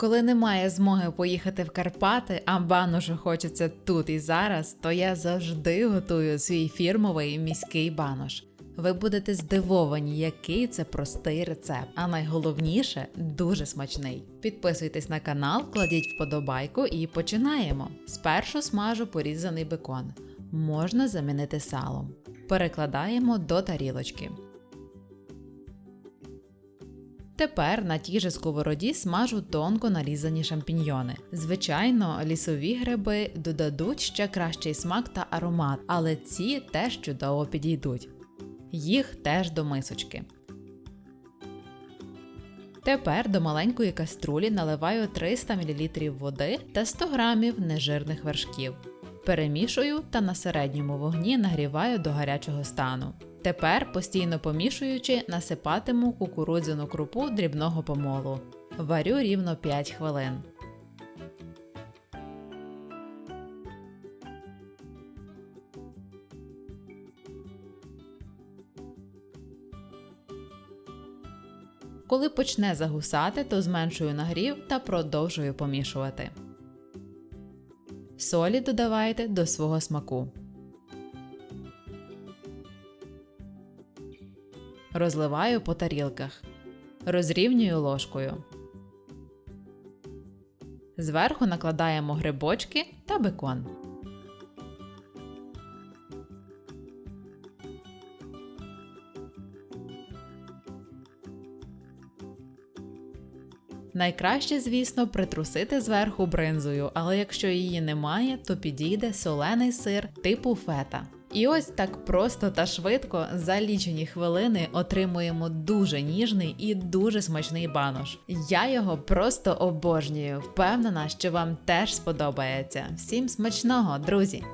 Коли немає змоги поїхати в Карпати, а баношу хочеться тут і зараз, то я завжди готую свій фірмовий міський банош. Ви будете здивовані, який це простий рецепт, а найголовніше дуже смачний. Підписуйтесь на канал, кладіть вподобайку і починаємо. Спершу смажу порізаний бекон. Можна замінити салом. Перекладаємо до тарілочки. Тепер на тій же сковороді смажу тонко нарізані шампіньйони. Звичайно, лісові гриби додадуть ще кращий смак та аромат, але ці теж чудово підійдуть. Їх теж до мисочки. Тепер до маленької каструлі наливаю 300 мл води та 100 г нежирних вершків. Перемішую та на середньому вогні нагріваю до гарячого стану. Тепер, постійно помішуючи, насипатиму кукурудзяну крупу дрібного помолу. Варю рівно 5 хвилин. Коли почне загусати, то зменшую нагрів та продовжую помішувати. Солі додавайте до свого смаку. Розливаю по тарілках. Розрівнюю ложкою. Зверху накладаємо грибочки та бекон. Найкраще, звісно, притрусити зверху бринзою, але якщо її немає, то підійде солений сир типу фета. І ось так просто та швидко за лічені хвилини отримуємо дуже ніжний і дуже смачний банош. Я його просто обожнюю. Впевнена, що вам теж сподобається. Всім смачного, друзі!